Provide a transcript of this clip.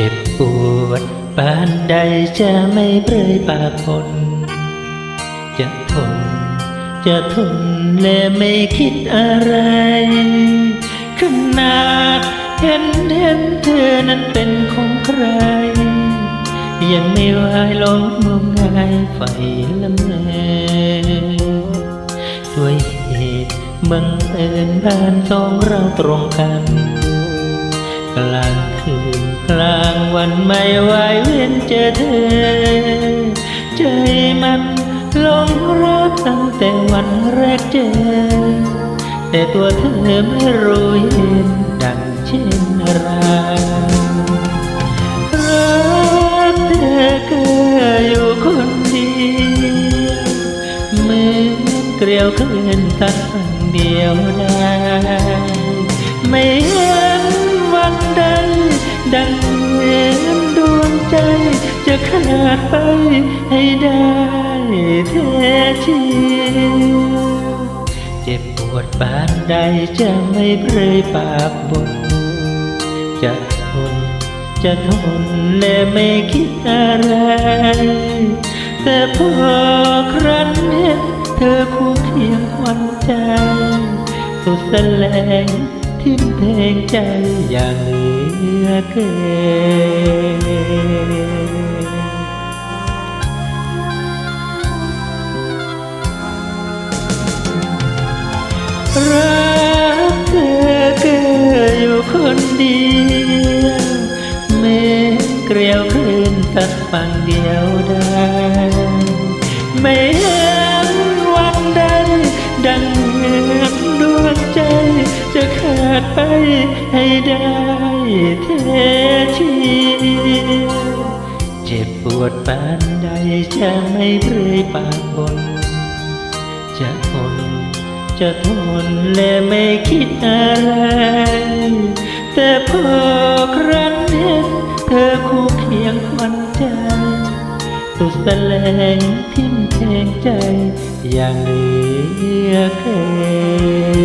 เจ็บปวดปานใดจะไม่เปรยปากคน จะทน จะทนและไม่คิดอะไร ขนาดเห็นเห็นเธอนั้นเป็นของใคร ยังไม่วายลงงมงายไฟละเมอด้วยเหตุบังเอิญบ้านสองเราตรงกัน กลางคืนกลางวันไม่ไหวเว้นเจอเธอ ใจมันหลงรักตั้งแต่วันแรกเจอ แต่ตัวเธอไม่รู้เห็นดังเช่นไรรักเธอก็อยู่คนเดียวเหมือนเกลียวคลื่นตัดฝั่งเดียวได้ไม่ ดังเหมือนดวงใจ จะขาดไปให้ได้แท้ชีเจ็บปวดปานใดจะไม่เปรยปากบนจะทนจะทนและไม่คิดอะไร แต่พอครั้นเห็นเธอคู่เคียงวันใจ สุดแสลงทิ้มเพลงใจอย่าง อเกินรักเธอเกิดอยู่คนเดียวเมฆเกลียวคืนตัดฝั่งเดียวได้ไม่เห็นวันใดดังเหมือนดวงใจ จะขาดไปให้ได้ แท้ชีเจ็บปวดปานใดจะไม่เปรยปากบน จะทนจะทนและไม่คิดอะไร แต่พอครั้นเห็นเธอคู่เคียงควันใจสุดแสลงทิ่มแทงใจอย่างเหลือเกิน